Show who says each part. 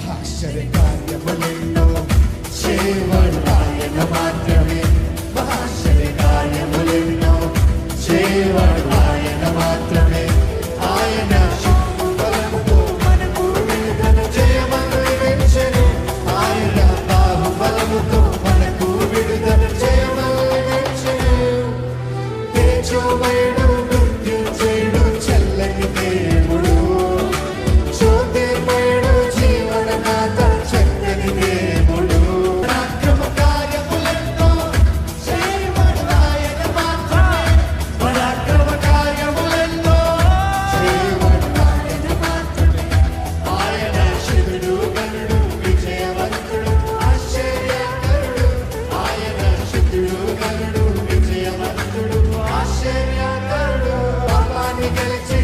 Speaker 1: మహాశ్చర్యకార్యములెన్నో చేవాడు ఆయన మాత్రమే మహాశ్చర్యకార్యములెన్నో చేవాడు ఆయన మాత్రమే ఆయన బలముతో మనకు విడుదల చేయమని వినించెను ఆయన బాహుబలముతో మనకు విడుదల చేయమని వినించెను తేజోమయుడు galaxy.